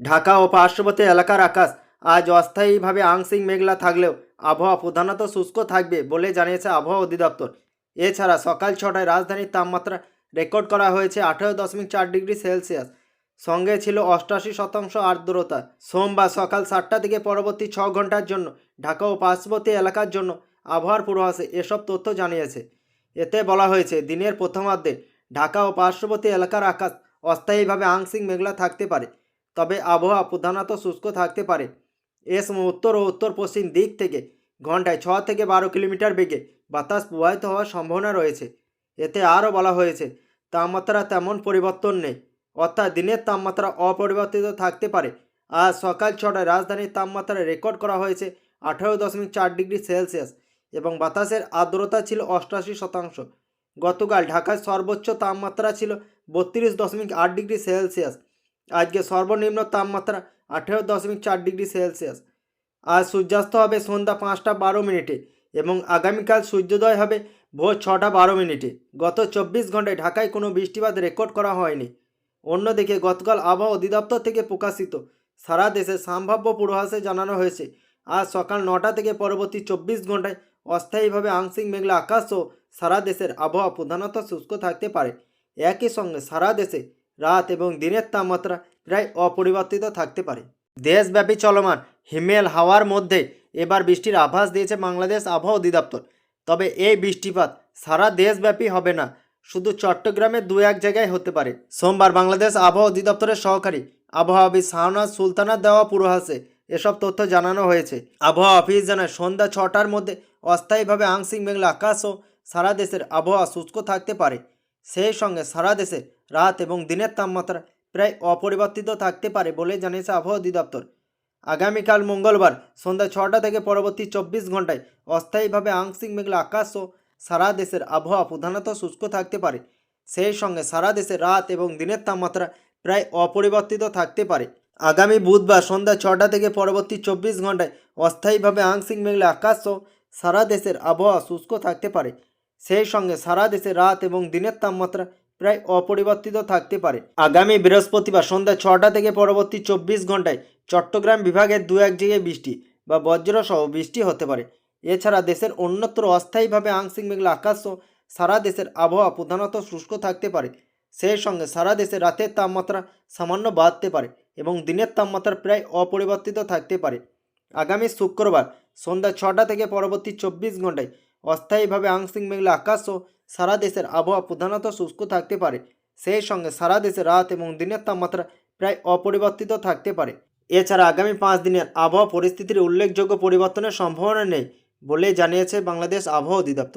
ঢাকা ও পার্শ্ববর্তী এলাকার আকাশ আজ অস্থায়ীভাবে আংশিক মেঘলা থাকলেও আবহাওয়া প্রধানত শুষ্ক থাকবে বলে জানিয়েছে আবহাওয়া অধিদপ্তর। এছাড়া সকাল ছটায় রাজধানীর তাপমাত্রা রেকর্ড করা হয়েছে আঠেরো দশমিক চার ডিগ্রি সেলসিয়াস। সঙ্গে ছিল অষ্টাশি শতাংশ আর্দ্রতা সোমবার সকাল সাতটা থেকে পরবর্তী ছ ঘণ্টার জন্য ঢাকা ও পার্শ্ববর্তী এলাকার জন্য আবহাওয়ার পূর্বাভাসে এসব তথ্য জানিয়েছে। এতে বলা হয়েছে, দিনের প্রথমার্ধে ঢাকা ও পার্শ্ববর্তী এলাকার আকাশ অস্থায়ীভাবে আংশিক মেঘলা থাকতে পারে। তবে আবহাওয়া প্রধানত শুষ্ক থাকতে পারে। এ সময় উত্তর ও উত্তর পশ্চিম দিক থেকে ঘন্টায় ছ থেকে বারো কিলোমিটার বেগে বাতাস প্রবাহিত হওয়ার সম্ভাবনা রয়েছে। এতে আরও বলা হয়েছে, তাপমাত্রা তেমন পরিবর্তন নেই, অর্থাৎ দিনের তাপমাত্রা অপরিবর্তিত থাকতে পারে। আজ সকাল ছটায় রাজধানীর তাপমাত্রা রেকর্ড করা হয়েছে আঠারো দশমিক চার ডিগ্রি সেলসিয়াস এবং বাতাসের আর্দ্রতা ছিল অষ্টাশি শতাংশ। গতকাল ঢাকার সর্বোচ্চ তাপমাত্রা ছিল বত্রিশ দশমিক আট ডিগ্রি সেলসিয়াস। আজকে সর্বনিম্ন তাপমাত্রা আঠেরো দশমিক চার ডিগ্রি সেলসিয়াস। আজ সূর্যাস্ত হবে সন্ধ্যা পাঁচটা বারো মিনিটে এবং আগামীকাল সূর্যোদয় হবে ভোর ছটা বারো মিনিটে। গত চব্বিশ ঘন্টায় ঢাকায় কোনো বৃষ্টিপাত রেকর্ড করা হয়নি। অন্যদিকে গতকাল আবহাওয়া অধিদপ্তর থেকে প্রকাশিত সারা দেশে সম্ভাব্য পূর্বাভাসে জানানো হয়েছে, আজ সকাল নটা থেকে পরবর্তী চব্বিশ ঘন্টায় অস্থায়ীভাবে আংশিক মেঘলা আকাশ ও সারা দেশের আবহাওয়া প্রধানত শুষ্ক থাকতে পারে। একই সঙ্গে সারা দেশে রাত এবং দিনের তাপমাত্রা প্রায় অপরিবর্তিত থাকতে পারে। দেশব্যাপী চলমান হিমেল হাওয়ার মধ্যে এবার বৃষ্টির আভাস দিয়েছে বাংলাদেশ আবহাওয়া অধিদপ্তর। তবে এই বৃষ্টিপাত সারা দেশব্যাপী হবে না, শুধু চট্টগ্রামে দু এক জায়গায় হতে পারে। সোমবার বাংলাদেশ আবহাওয়া অধিদপ্তরের সহকারী আবহাওয়াবিদ শাহনাজ সুলতানার দেওয়া পূর্বাভাসে এসব তথ্য জানানো হয়েছে। আবহাওয়া অফিস জানায়, সন্ধ্যা ছটার মধ্যে অস্থায়ীভাবে আংশিক মেঘলা আকাশ ও সারা দেশের আবহাওয়া শুষ্ক থাকতে পারে। সেই সঙ্গে সারা দেশে রাত এবং দিনের তাপমাত্রা প্রায় অপরিবর্তিত থাকতে পারে বলে জানিয়েছে আবহাওয়া অধিদপ্তর। আগামীকাল মঙ্গলবার সন্ধ্যা ছটা থেকে পরবর্তী চব্বিশ ঘন্টায় অস্থায়ীভাবে আংশিক মেঘলা আকাশ ও সারা দেশের আবহাওয়া প্রধানত শুষ্ক থাকতে পারে। সেই সঙ্গে সারা দেশে রাত এবং দিনের তাপমাত্রা প্রায় অপরিবর্তিত থাকতে পারে। আগামী বুধবার সন্ধ্যা ছটা থেকে পরবর্তী চব্বিশ ঘন্টায় অস্থায়ীভাবে আংশিক মেঘলা আকাশ ও সারা দেশের আবহাওয়া শুষ্ক থাকতে পারে। সেই সঙ্গে সারা দেশে রাত এবং দিনের তাপমাত্রা প্রায় অপরিবর্তিত থাকতে পারে। আগামী বৃহস্পতিবার সন্ধ্যা ছটা থেকে পরবর্তী চব্বিশ ঘন্টায় চট্টগ্রাম বিভাগের দু এক জায়গায় বৃষ্টি বা বজ্রসহ বৃষ্টি হতে পারে। এছাড়া দেশের অন্যত্র অস্থায়ীভাবে আংশিক মেঘলা আকাশ সারা দেশের আবহাওয়া প্রধানত শুষ্ক থাকতে পারে। সেই সঙ্গে সারা দেশে রাতের তাপমাত্রা সামান্য বাড়তে পারে এবং দিনের তাপমাত্রা প্রায় অপরিবর্তিত থাকতে পারে। আগামী শুক্রবার সন্ধ্যা ছটা থেকে পরবর্তী চব্বিশ ঘন্টায় অস্থায়ীভাবে আংশিক মেঘলা আকাশ ও সারা দেশের আবহাওয়া প্রধানত শুষ্ক থাকতে পারে। সেই সঙ্গে সারা দেশে রাত এবং দিনের তাপমাত্রা প্রায় অপরিবর্তিত থাকতে পারে। এছাড়া আগামী পাঁচ দিনের আবহাওয়া পরিস্থিতির উল্লেখযোগ্য পরিবর্তনের সম্ভাবনা নেই বলে জানিয়েছে বাংলাদেশ আবহাওয়া অধিদপ্তর।